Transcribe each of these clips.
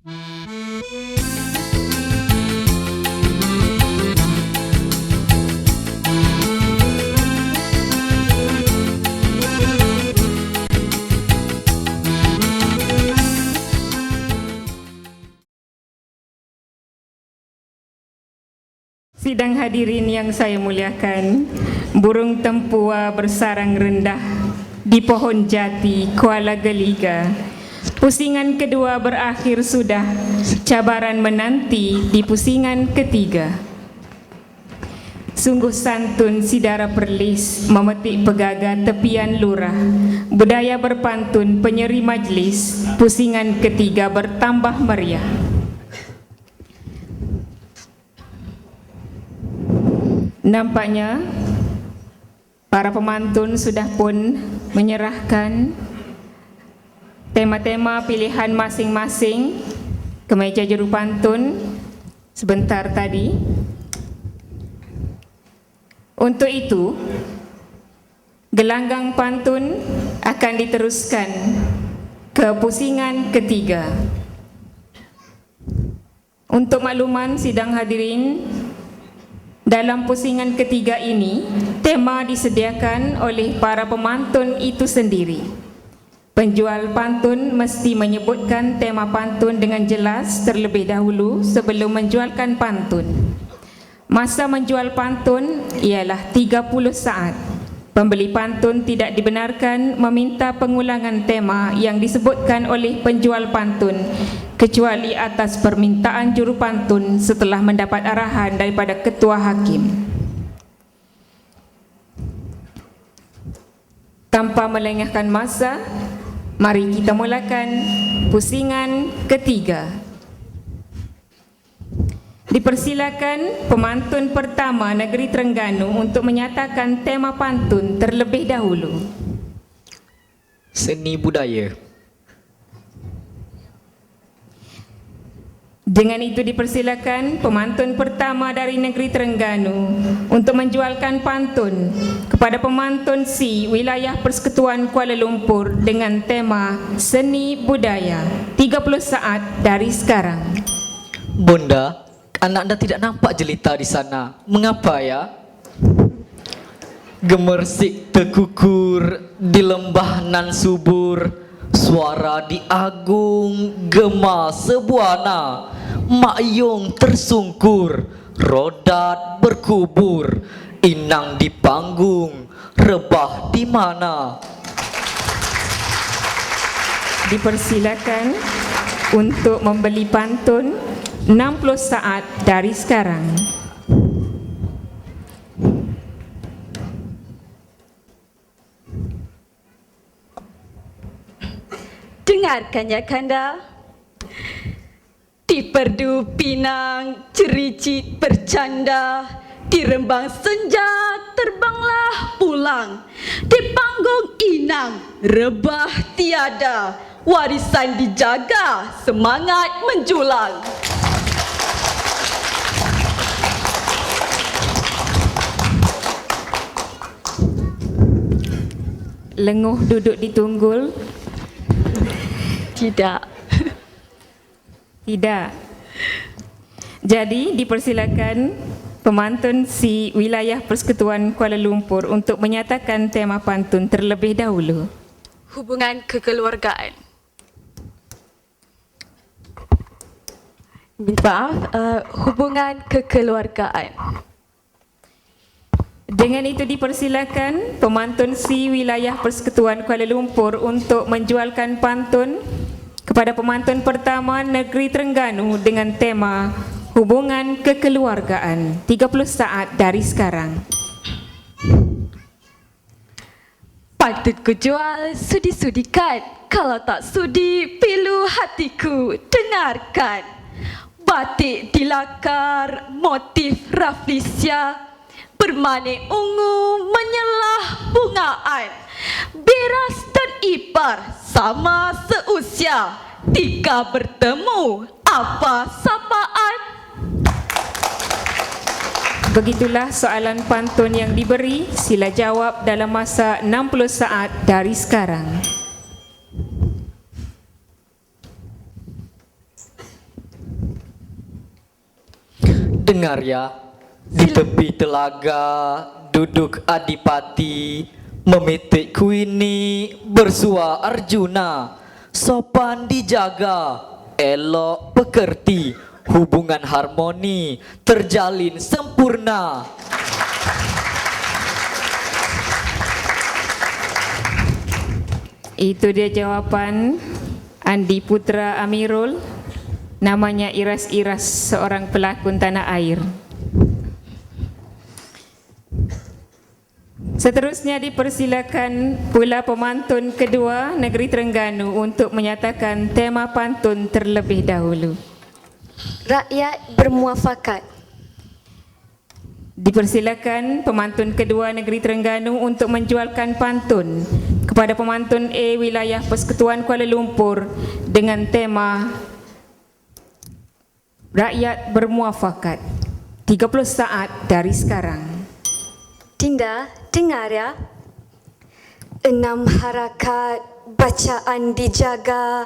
Sidang hadirin yang saya muliakan, burung tempua bersarang rendah di pohon jati Kuala Geliga. Pusingan kedua berakhir sudah, cabaran menanti di pusingan ketiga. Sungguh santun sidara perlis memetik pegaga tepian lurah. Budaya berpantun penyeri majlis, pusingan ketiga bertambah meriah. Nampaknya para pemantun sudah pun menyerahkan tema-tema pilihan masing-masing ke meja juru pantun sebentar tadi. Untuk itu, gelanggang pantun akan diteruskan ke pusingan ketiga. Untuk makluman sidang hadirin, dalam pusingan ketiga ini, tema disediakan oleh para pemantun itu sendiri. Penjual pantun mesti menyebutkan tema pantun dengan jelas terlebih dahulu sebelum menjualkan pantun. Masa menjual pantun ialah 30 saat. Pembeli pantun tidak dibenarkan meminta pengulangan tema yang disebutkan oleh penjual pantun kecuali atas permintaan juru pantun setelah mendapat arahan daripada ketua hakim. Tanpa melengahkan masa, mari kita mulakan pusingan ketiga. Dipersilakan pemantun pertama Negeri Terengganu untuk menyatakan tema pantun terlebih dahulu. Seni budaya. Dengan itu dipersilakan pemantun pertama dari negeri Terengganu untuk menjualkan pantun kepada pemantun C wilayah Persekutuan Kuala Lumpur dengan tema Seni Budaya 30 saat dari sekarang. Bunda, anak anda tidak nampak jelita di sana. Mengapa ya? Gemersik terkukur di lembah nan subur. Suara di agung gema sebuana. Mak Yong tersungkur, rodat berkubur. Inang di panggung, rebah di mana? Dipersilakan untuk membeli pantun 60 saat dari sekarang. Dengarkan ya Kanda. Di Perdu Pinang cericit bercanda Di Rembang Senja terbanglah pulang Di panggung Inang rebah tiada Warisan dijaga semangat menjulang Lenguh duduk di tunggul? Tidak Tidak. Jadi dipersilakan pemantun si wilayah Persekutuan Kuala Lumpur untuk menyatakan tema pantun terlebih dahulu. Hubungan kekeluargaan. Minta maaf, uh, hubungan kekeluargaan. Dengan itu dipersilakan pemantun si wilayah Persekutuan Kuala Lumpur untuk menjualkan pantun kepada pemantun pertama Negeri Terengganu dengan tema Hubungan Kekeluargaan. 30 saat dari sekarang. Patut ku jual sudi-sudikan Kalau tak sudi pilu hatiku Dengarkan. Batik dilakar motif Raflesia Bermane ungu menyelah bungaan. Beras dan ipar sama seusia. Tika bertemu, apa sapaan? Begitulah soalan pantun yang diberi. Sila jawab dalam masa 60 saat dari sekarang. Dengar ya, di tepi telaga duduk adipati, memetik kuini bersua Arjuna, sopan dijaga, elok pekerti, hubungan harmoni terjalin sempurna. Itu dia jawapan Andi Putra Amirul. Namanya Iras-Iras, seorang pelakon tanah air. Seterusnya dipersilakan pula pemantun kedua Negeri Terengganu untuk menyatakan tema pantun terlebih dahulu. Rakyat bermuafakat. Dipersilakan pemantun kedua Negeri Terengganu untuk menjualkan pantun kepada pemantun A wilayah Persekutuan Kuala Lumpur dengan tema Rakyat bermuafakat 30 saat dari sekarang. Dinda, dengar ya. Enam harakat bacaan dijaga,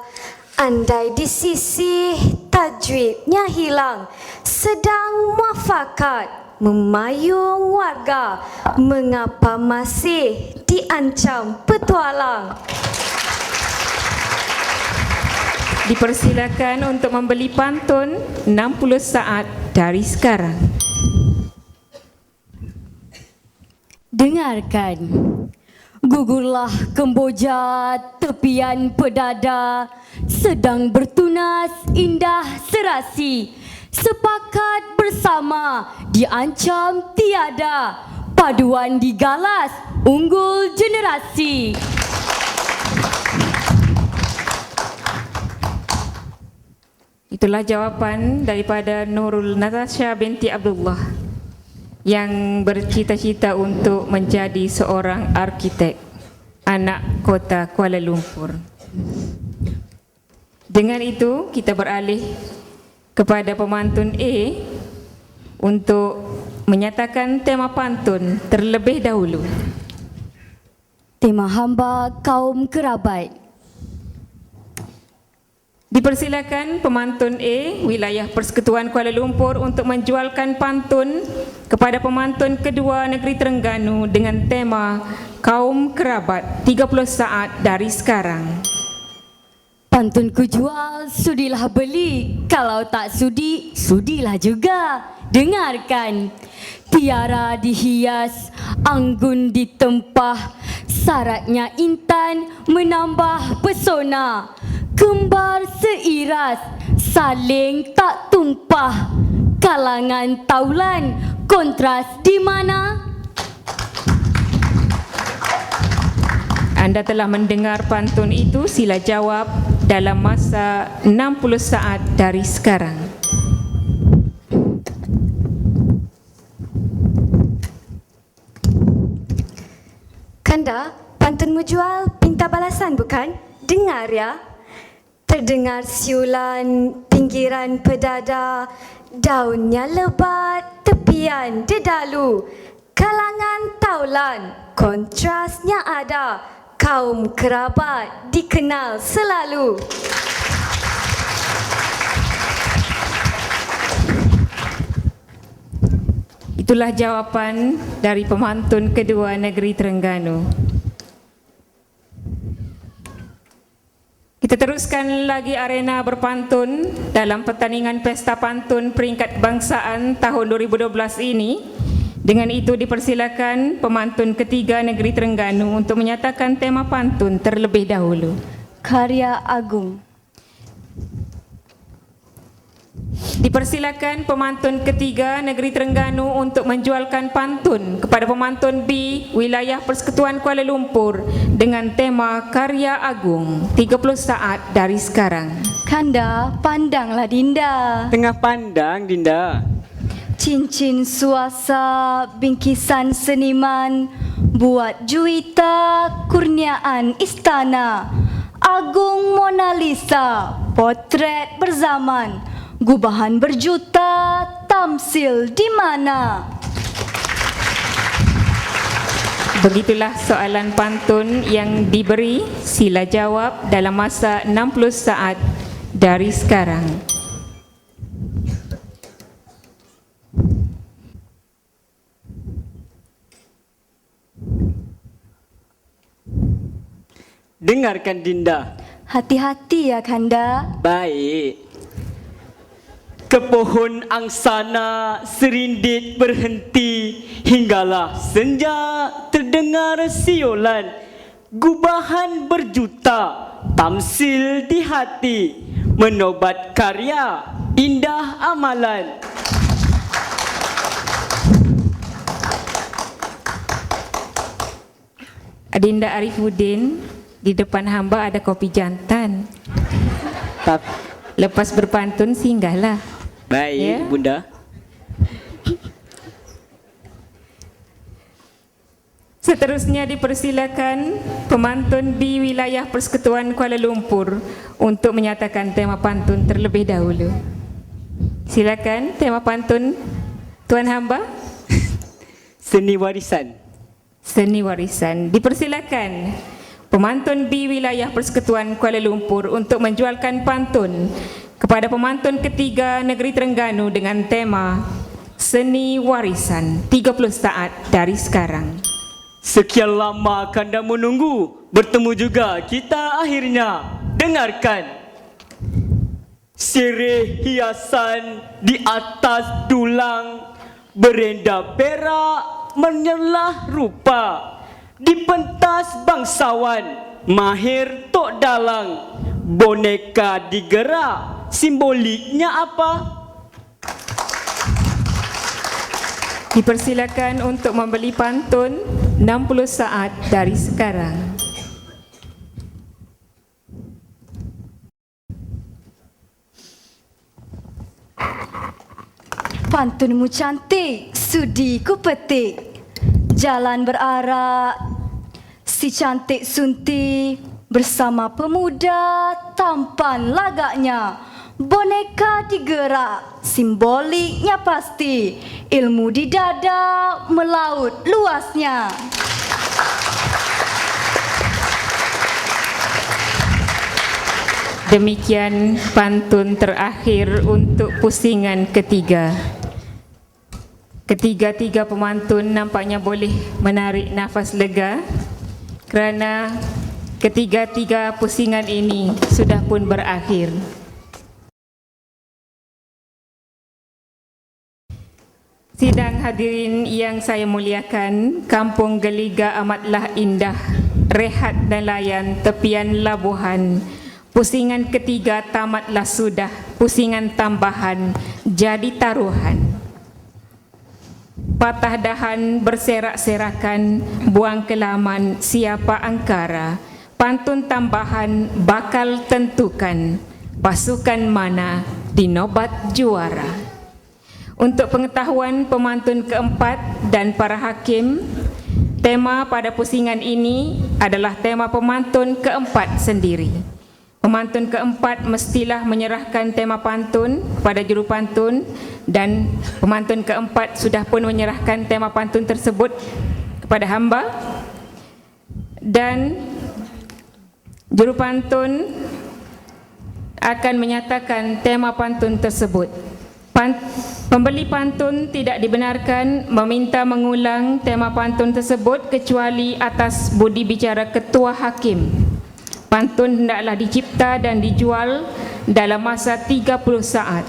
andai di sisi tajwidnya hilang, sedang muafakat memayung warga, mengapa masih diancam petualang? Dipersilakan untuk membeli pantun 60 saat dari sekarang. Dengarkan. Gugurlah Kemboja tepian pedada. Sedang bertunas indah serasi. Sepakat bersama diancam tiada. Paduan digalas unggul generasi. Itulah jawapan daripada Nurul Natasha binti Abdullah yang bercita-cita untuk menjadi seorang arkitek anak kota Kuala Lumpur. Dengan itu kita beralih kepada pemantun A untuk menyatakan tema pantun terlebih dahulu. Tema hamba kaum kerabat Dipersilakan pemantun A wilayah Persekutuan Kuala Lumpur untuk menjualkan pantun kepada pemantun kedua negeri Terengganu dengan tema Kaum Kerabat 30 saat dari sekarang. Pantun ku jual, sudilah beli. Kalau tak sudi, sudilah juga. Dengarkan. Tiara dihias, anggun ditempah. Syaratnya intan menambah pesona. Kembar seiras, saling tak tumpah. Kalangan taulan, kontras di mana? Anda telah mendengar pantun itu, sila jawab dalam masa 60 saat dari sekarang. Kanda, pantunmu jual pinta balasan bukan? Dengar ya. Terdengar siulan pinggiran pedada, daunnya lebat, tepian dedalu. Kalangan taulan, kontrasnya ada. Kaum kerabat dikenal selalu. Itulah jawapan dari pemantun kedua negeri Terengganu. Kita teruskan lagi arena berpantun dalam pertandingan Pesta Pantun Peringkat Kebangsaan tahun 2012 ini. Dengan itu dipersilakan pemantun ketiga negeri Terengganu untuk menyatakan tema pantun terlebih dahulu. Karya Agung. Dipersilakan pemantun ketiga negeri Terengganu untuk menjualkan pantun kepada pemantun B wilayah Persekutuan Kuala Lumpur dengan tema Karya Agung 30 saat dari sekarang. Kanda, pandanglah Dinda. Tengah pandang Dinda Cincin suasa bingkisan seniman Buat juita kurniaan istana Agung Mona Lisa Potret berzaman gubahan berjuta tamsil di mana? Begitulah soalan pantun yang diberi sila jawab dalam masa 60 saat dari sekarang. Dengarkan Dinda. Hati-hati ya Kanda. Baik. Ke pohon angsana serindit berhenti hinggalah senja terdengar siolan gubahan berjuta tamsil di hati menobat karya indah amalan Adinda Arifuddin, di depan hamba ada kopi jantan. Tap- Lepas berpantun singgahlah. Baik Ya. Bunda Seterusnya dipersilakan pemantun di wilayah Persekutuan Kuala Lumpur untuk menyatakan tema pantun terlebih dahulu. Silakan tema pantun Tuan Hamba Seni warisan Seni Warisan. Dipersilakan pemantun di wilayah Persekutuan Kuala Lumpur untuk menjualkan pantun kepada pemantun ketiga Negeri Terengganu dengan tema Seni Warisan 30 saat dari sekarang. Sekian lama kanda menunggu Bertemu juga kita akhirnya. Dengarkan. Sirih hiasan di atas tulang Berenda perak menyelah rupa. Di pentas bangsawan Mahir tok dalang Boneka digerak Simboliknya apa? Dipersilakan untuk membeli pantun 60 saat dari sekarang. Pantunmu cantik, sudi ku petik. Jalan berarak, si cantik sunti bersama pemuda tampan lagaknya. Boneka digerak, simboliknya pasti. Ilmu di dada melaut luasnya. Demikian pantun terakhir untuk pusingan ketiga. Ketiga-tiga pemantun nampaknya boleh menarik nafas lega kerana ketiga-tiga pusingan ini sudah pun berakhir. Sidang hadirin yang saya muliakan, Kampung Geliga amatlah indah, rehat dan layan tepian labuhan. Pusingan ketiga tamatlah sudah, pusingan tambahan jadi taruhan. Patah dahan berserak-serakan, buang ke laman siapa angkara. Pantun tambahan bakal tentukan pasukan mana di nobat juara. Untuk pengetahuan pemantun keempat dan para hakim, tema pada pusingan ini adalah tema pemantun keempat sendiri. Pemantun keempat mestilah menyerahkan tema pantun pada juru pantun dan pemantun keempat sudah pun menyerahkan tema pantun tersebut kepada hamba dan juru pantun akan menyatakan tema pantun tersebut. Pembeli pantun tidak dibenarkan meminta mengulang tema pantun tersebut kecuali atas budi bicara ketua hakim. Pantun hendaklah dicipta dan dijual dalam masa 30 saat.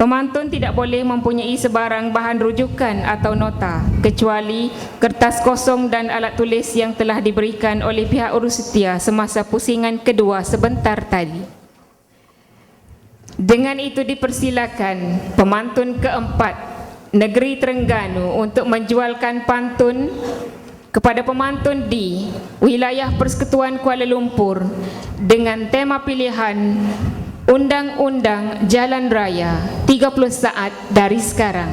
Pemantun tidak boleh mempunyai sebarang bahan rujukan atau nota kecuali kertas kosong dan alat tulis yang telah diberikan oleh pihak urus setia semasa pusingan kedua sebentar tadi. Dengan itu dipersilakan pemantun keempat negeri Terengganu untuk menjualkan pantun kepada pemantun di wilayah Persekutuan Kuala Lumpur dengan tema pilihan Undang-Undang Jalan Raya 30 saat dari sekarang.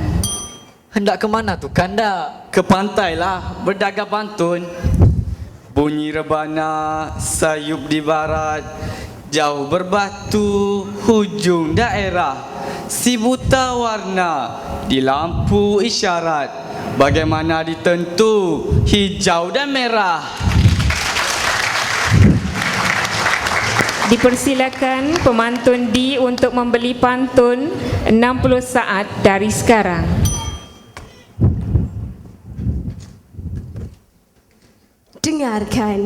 Hendak ke mana tu kanda? Ke pantai lah berdagang pantun Bunyi rebana sayup di barat Jauh berbatu hujung daerah Si buta warna di lampu isyarat. Bagaimana ditentu hijau dan merah? Dipersilakan pemantun di untuk membeli pantun 60 saat dari sekarang. Dengarkan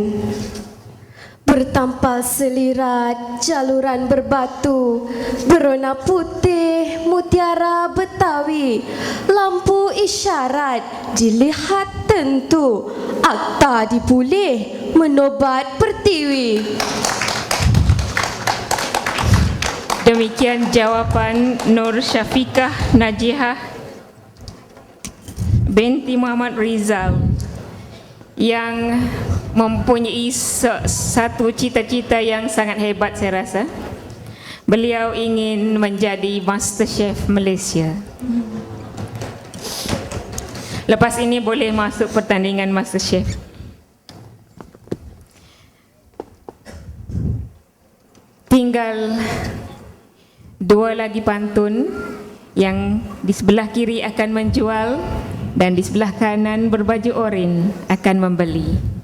Bertampal selirat jaluran berbatu Berwarna putih mutiara betawi. Lampu isyarat dilihat tentu Akta dipulih menobat pertiwi. Demikian jawapan Nur Syafiqah Najihah binti Muhammad Rizal yang mempunyai satu cita-cita yang sangat hebat saya rasa. Beliau ingin menjadi Master Chef Malaysia. Lepas ini boleh masuk pertandingan Master Chef. Tinggal dua lagi pantun yang di sebelah kiri akan menjual dan di sebelah kanan berbaju oren akan membeli.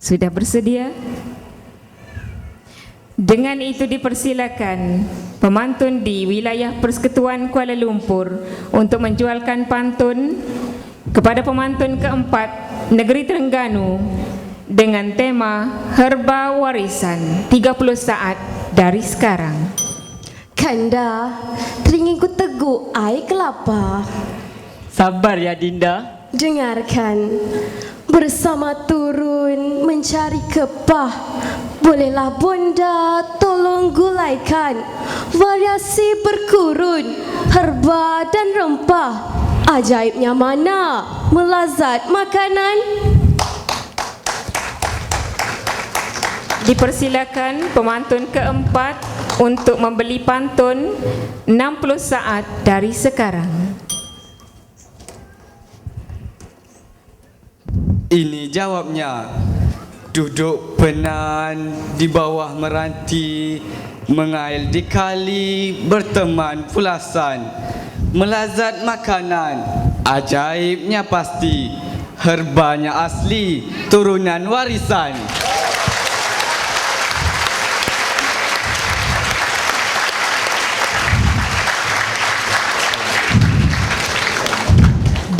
Sudah bersedia? Dengan itu dipersilakan pemantun di wilayah Persekutuan Kuala Lumpur untuk menjualkan pantun kepada pemantun keempat Negeri Terengganu dengan tema Herba Warisan 30 saat dari sekarang. Kanda, teringin ku teguk air kelapa Sabar ya Dinda. Dengarkan Bersama turun mencari kepah. Bolehlah bonda tolong gulaikan Variasi berkurun Herba dan rempah. Ajaibnya mana Melazat makanan? Dipersilakan pemantun keempat untuk membeli pantun 60 saat dari sekarang. Ini jawabnya. Duduk penan di bawah meranti Mengail di kali berteman pulasan. Melazat makanan Ajaibnya pasti. Herbanya asli Turunan warisan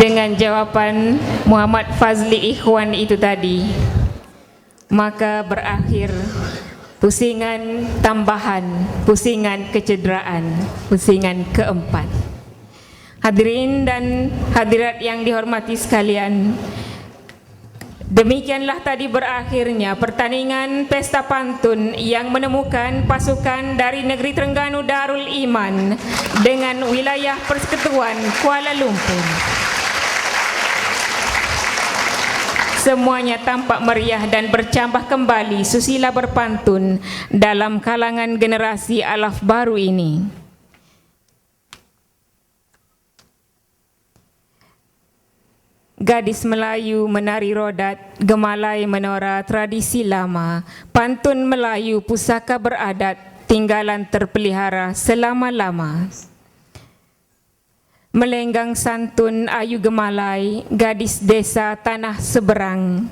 Dengan jawapan Muhammad Fazli Ikhwan itu tadi, maka berakhir pusingan tambahan, pusingan kecederaan, pusingan keempat. Hadirin dan hadirat yang dihormati sekalian, Demikianlah tadi berakhirnya pertandingan Pesta Pantun yang menemukan pasukan dari negeri Terengganu Darul Iman dengan wilayah Persekutuan Kuala Lumpur. Semuanya tampak meriah dan bercambah kembali susila berpantun dalam kalangan generasi alaf baru ini. Gadis Melayu menari rodat, gemalai menora tradisi lama, pantun Melayu pusaka beradat, tinggalan terpelihara selama-lama. Melenggang santun ayu gemalai, gadis desa tanah seberang.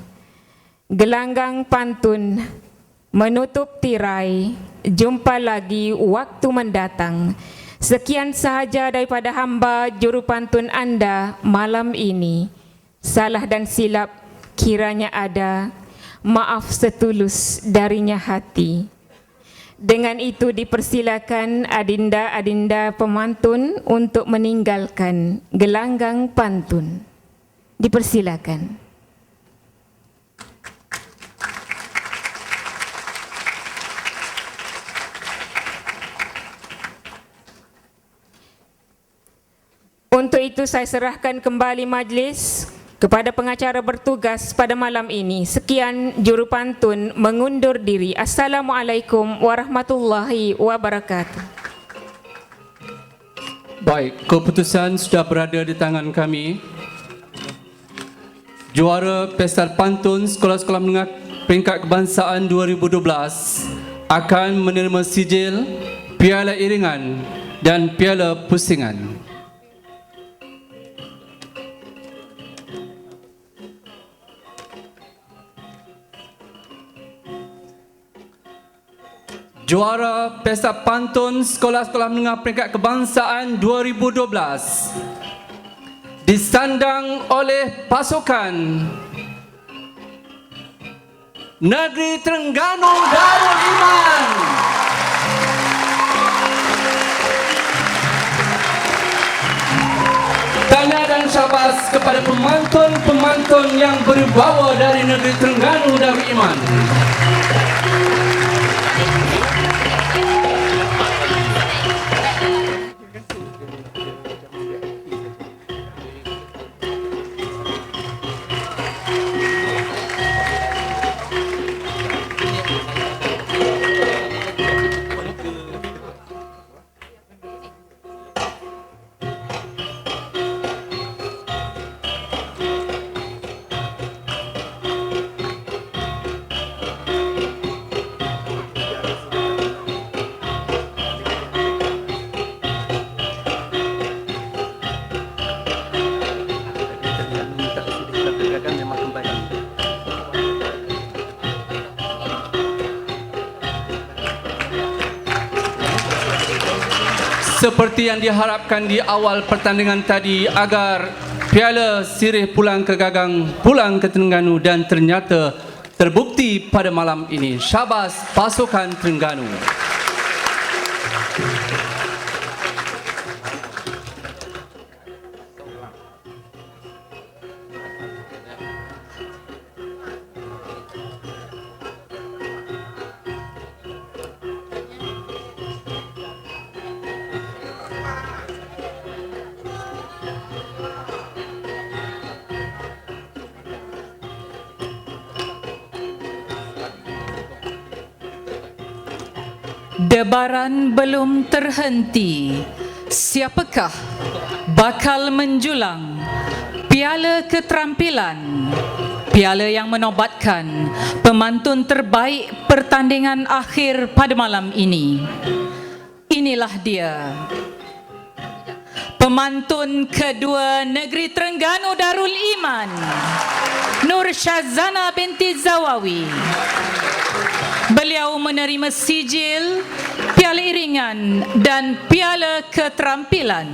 Gelanggang pantun menutup tirai, jumpa lagi waktu mendatang. Sekian sahaja daripada hamba juru pantun anda malam ini. Salah dan silap kiranya ada, maaf setulus darinya hati. Dengan itu dipersilakan adinda-adinda pemantun untuk meninggalkan gelanggang pantun. Dipersilakan. Untuk itu saya serahkan kembali majlis kepada pengacara bertugas pada malam ini. Sekian juru pantun mengundur diri. Assalamualaikum warahmatullahi wabarakatuh. Baik, keputusan sudah berada di tangan kami. Juara Pesta Pantun Sekolah-Sekolah Menengah Peringkat Kebangsaan 2012 akan menerima sijil, piala iringan dan piala pusingan. Juara Pesta Pantun Sekolah-Sekolah Menengah Peringkat Kebangsaan 2012 disandang oleh pasukan Negeri Terengganu Darul Iman. Tanya dan syabas kepada pemantun-pemantun yang berbawa dari negeri Terengganu Darul Iman. Seperti yang diharapkan di awal pertandingan tadi agar piala sirih pulang ke gagang, pulang ke Terengganu dan ternyata terbukti pada malam ini. Syabas pasukan Terengganu. Belum terhenti. Siapakah bakal menjulang piala keterampilan? Piala yang menobatkan pemantun terbaik pertandingan akhir pada malam ini. Inilah dia. Pemantun kedua Negeri Terengganu Darul Iman. Nur Syazana binti Zawawi. Beliau menerima sijil, piala iringan dan piala keterampilan.